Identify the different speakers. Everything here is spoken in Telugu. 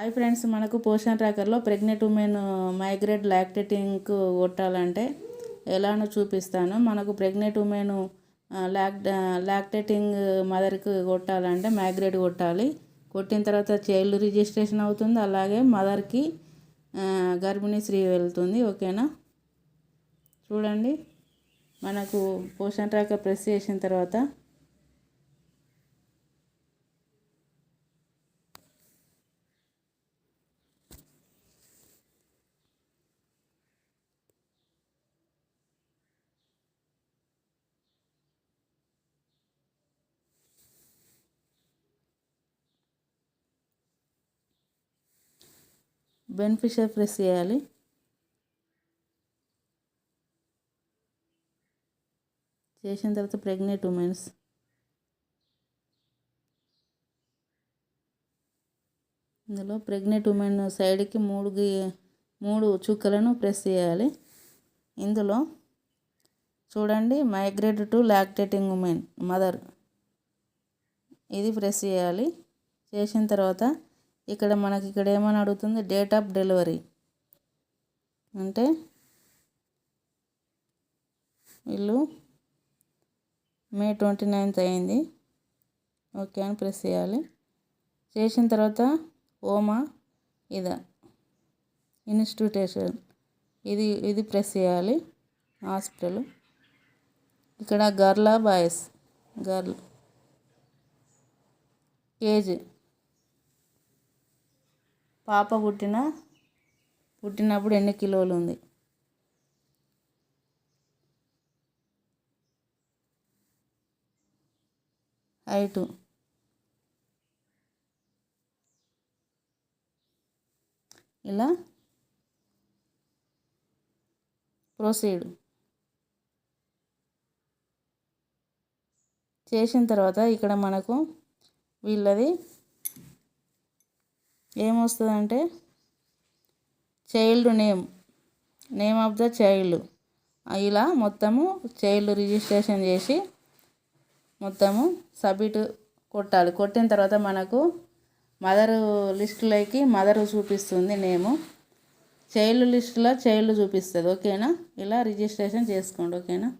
Speaker 1: హాయ్ ఫ్రెండ్స్ మనకు పోషన్ ట్రాకర్లో ప్రెగ్నెంట్ ఉమెన్ మైగ్రేట్ లాక్టేటింగ్ కొట్టాలంటే ఎలానో చూపిస్తాను. మనకు ప్రెగ్నెంట్ ఉమెన్ లాక్ లాక్టేటింగ్ మదర్కి కొట్టాలంటే మైగ్రేట్ కొట్టాలి. కొట్టిన తర్వాత చైల్డ్ రిజిస్ట్రేషన్ అవుతుంది. అలాగే మదర్కి గర్భిణీ స్త్రీ వెళ్తుంది. ఓకేనా? చూడండి. మనకు పోషణ ట్రాకర్ ప్రెస్ చేసిన తర్వాత బెనిఫిషియర్ ప్రెస్ చేయాలి. చేసిన తర్వాత ప్రెగ్నెంట్ ఉమెన్స్ ఇందులో ప్రెగ్నెంట్ ఉమెన్ సైడ్కి మూడు మూడు చుక్కలను ప్రెస్ చేయాలి. ఇందులో చూడండి migrate to lactating women mother. ఇది ప్రెస్ చేయాలి. చేసిన తర్వాత ఇక్కడ మనకి ఇక్కడ ఏమని అడుగుతుంది? డేట్ ఆఫ్ డెలివరీ అంటే వీళ్ళు మే ట్వంటీ నైన్త్ అయింది. ఓకే అని ప్రెస్ చేయాలి. చేసిన తర్వాత ఓమా ఇద ఇన్స్టిట్యూటేషన్ ఇది ఇది ప్రెస్ చేయాలి. హాస్పిటల్. ఇక్కడ గర్లా బాయ్స్ గర్ల్. ఏజ్ పాప పుట్టిన పుట్టినప్పుడు ఎన్ని కిలోలు ఉంది? హైటు ఇలా ప్రొసీడ్. చేసిన తర్వాత ఇక్కడ మనకు వీళ్ళది ఏమొస్తుందంటే child name name of the child. ఇలా మొత్తము చైల్డ్ రిజిస్ట్రేషన్ చేసి మొత్తము సబ్మిట్ కొట్టాలి. కొట్టిన తర్వాత మనకు మదర్ లిస్టులోకి మదర్ చూపిస్తుంది నేము. చైల్డ్ లిస్టులో చైల్డ్ చూపిస్తుంది. ఓకేనా? ఇలా రిజిస్ట్రేషన్ చేసుకోండి. ఓకేనా?